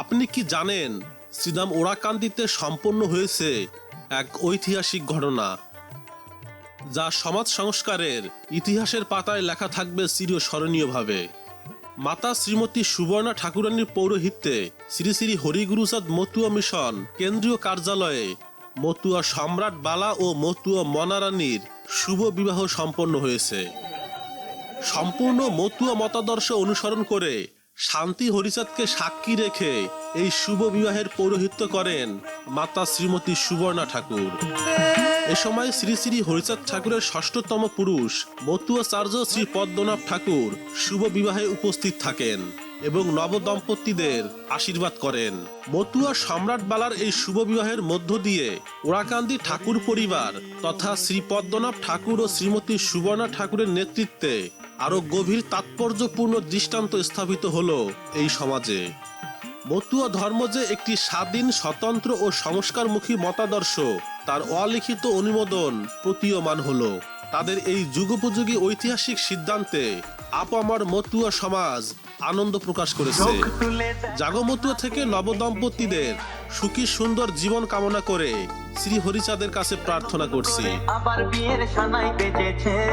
আপনি কি জানেন, শ্রীরাম ওরাকান্দিতে সম্পন্ন হয়েছে এক ঐতিহাসিক ঘটনা, যা সমাজ সংস্কারের ইতিহাসের পাতায় লেখা থাকবে চিরস্মরণীয়ভাবে। মাতা শ্রীমতী সুবর্ণা ঠাকুরানীর পৌরোহিত্যে শ্রী শ্রী হরিগুরুচাঁদ মতুয়া মিশন কেন্দ্রীয় কার্যালয়ে মতুয়া সম্রাট বালা ও মতুয়া মনারানীর শুভ বিবাহ সম্পন্ন হয়েছে। সম্পূর্ণ মতুয়া মতাদর্শ অনুসরণ করে শান্তি হরিচাঁদকে সাক্ষী রেখে এই শুভ বিবাহের পৌরোহিত্য করেন মাতা শ্রীমতী সুবর্ণা ঠাকুর। এ সময় শ্রী শ্রী হরিচাঁদ ঠাকুরের ষষ্ঠতম পুরুষ মতুয়াচার্য শ্রী পদ্মনাভ ঠাকুর শুভ বিবাহে উপস্থিত থাকেন এবং নবদম্পতিদের আশীর্বাদ করেন। মতুয়া সম্রাট বালার এই শুভ বিবাহের মধ্য দিয়ে ওরাকান্দি ঠাকুর পরিবার তথা শ্রী পদ্মনাভ ঠাকুর ও শ্রীমতী সুবর্ণা ঠাকুরের নেতৃত্বে আরও গভীর তাৎপর্যপূর্ণ দৃষ্টান্ত স্থাপিত হলো এই সমাজে। মতুয়া ধর্ম যে একটি স্বাধীন স্বতন্ত্র ও সংস্কারমুখী মতাদর্শ তার অলিখিত অনুমোদন প্রতীয়মান হলো। তাদের এই যুগোপযোগী ঐতিহাসিক সিদ্ধান্তে আপামর মতুয়া সমাজ আনন্দ প্রকাশ করেছে। জাগমতুয়া থেকে নবদম্পতিদের সুখী সুন্দর জীবন কামনা করে শ্রী হরিচাঁদের কাছে প্রার্থনা করছি। আবার বিয়ের সানাই বেজেছে।